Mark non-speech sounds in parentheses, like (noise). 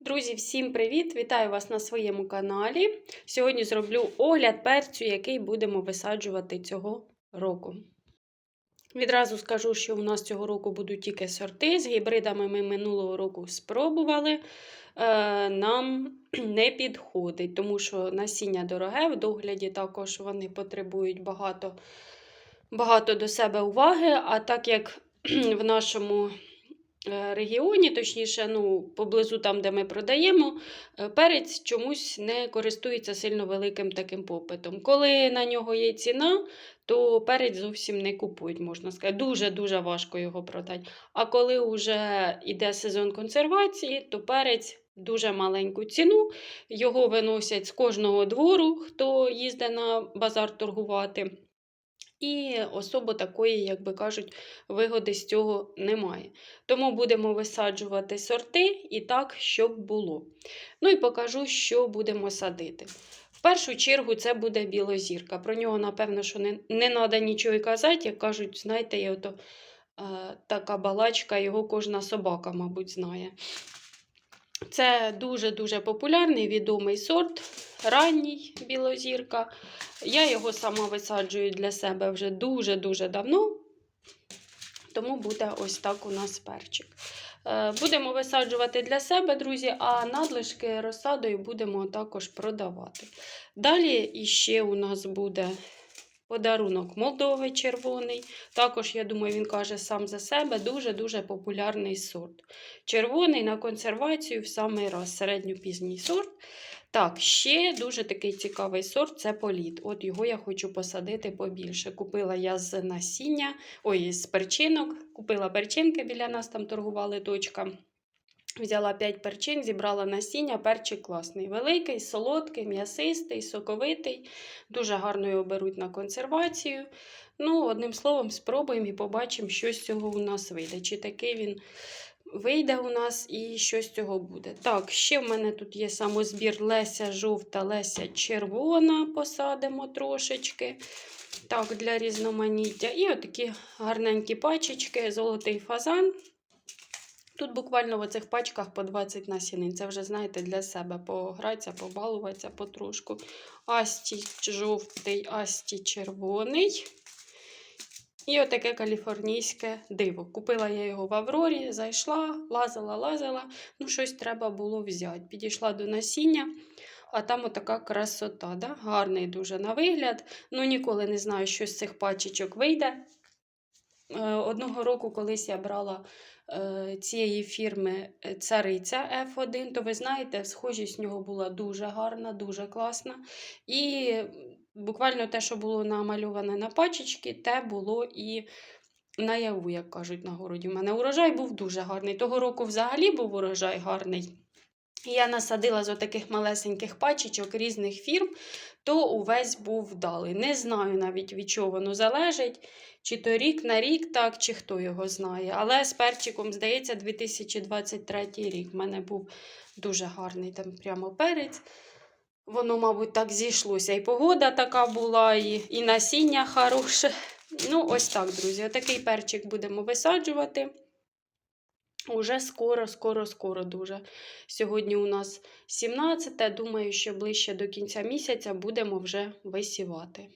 Друзі, всім привіт! Вітаю вас на своєму каналі. Сьогодні зроблю огляд перцю, який будемо висаджувати цього року. Відразу скажу, що у нас цього року будуть тільки сорти. З гібридами ми минулого року спробували. Е, Нам (clears throat) не підходить, тому що насіння дороге, в догляді також вони потребують багато, багато до себе уваги. А так як (clears throat) в нашому регіоні, точніше, ну, поблизу там, де ми продаємо, е, перець чомусь не користується сильно великим таким попитом. Коли на нього є ціна, то перець зовсім не купують, можна сказати. Дуже-дуже важко його продати. А коли вже йде сезон консервації, то перець дуже маленьку ціну. Його виносять з кожного двору, хто їздить на базар торгувати. І особо такої, як би кажуть, вигоди з цього немає. Тому будемо висаджувати сорти і так, щоб було. Ну і покажу, що будемо садити. В першу чергу це буде білозірка. Про нього, напевно, що не, не треба нічого казати, як кажуть, знаєте, є ото, е, така балачка, його кожна собака, мабуть, знає. Це дуже-дуже популярний відомий сорт, ранній білозірка. Я його сама висаджую для себе вже дуже-дуже давно, тому буде ось так у нас перчик. Е, Будемо висаджувати для себе, друзі, а надлишки розсадою будемо також продавати. Далі іще у нас буде подарунок Молдови червоний. Також, я думаю, він каже сам за себе, дуже-дуже популярний сорт. Червоний на консервацію в самий раз, середньопізній сорт. Так, ще дуже такий цікавий сорт це політ. От його я хочу посадити побільше. Купила я з насіння, ой, з перчинок. Купила перчинки, біля нас там торгували точка. Взяла 5 перчин, зібрала насіння, перчик класний. Великий, солодкий, м'ясистий, соковитий. Дуже гарно його беруть на консервацію. Ну, одним словом, спробуємо і побачимо, що з цього у нас вийде. Чи такий він вийде у нас і що з цього буде. Так, ще в мене тут є самозбір Леся жовта, Леся червона. Посадимо трошечки. Так, для різноманіття. І отакі гарненькі пачечки, золотий фазан. Тут буквально в оцих пачках по 20 насінин. Це вже, знаєте, для себе погратися, побалуватися потрошку. Асті жовтий, асті червоний. І отаке каліфорнійське диво. Купила я його в Аврорі, зайшла, лазила, лазила. Ну, щось треба було взяти. Підійшла до насіння, а там отака красота. Да? Гарний дуже на вигляд. Ну, ніколи не знаю, що з цих пачечок вийде. Е, Одного року, колись я брала е, цієї фірми е, цариця F1, то ви знаєте, схожість в нього була дуже гарна, дуже класна. І буквально те, що було намальоване на пачечки, те було і наяву, як кажуть на городі. У мене урожай був дуже гарний. Того року взагалі був урожай гарний. Я насадила з отаких малесеньких пачечок різних фірм, то увесь був вдалий. Не знаю навіть від чого воно залежить, чи то рік на рік, так, чи хто його знає. Але з перчиком, здається, 2023 рік. В мене був дуже гарний там прямо перець. Воно, мабуть, так зійшлося. І погода така була, і, і насіння хороше. Ну, ось так, друзі. Отакий перчик будемо висаджувати. Уже скоро, скоро, скоро дуже. Сьогодні у нас 17, думаю, що ближче до кінця місяця будемо вже висівати.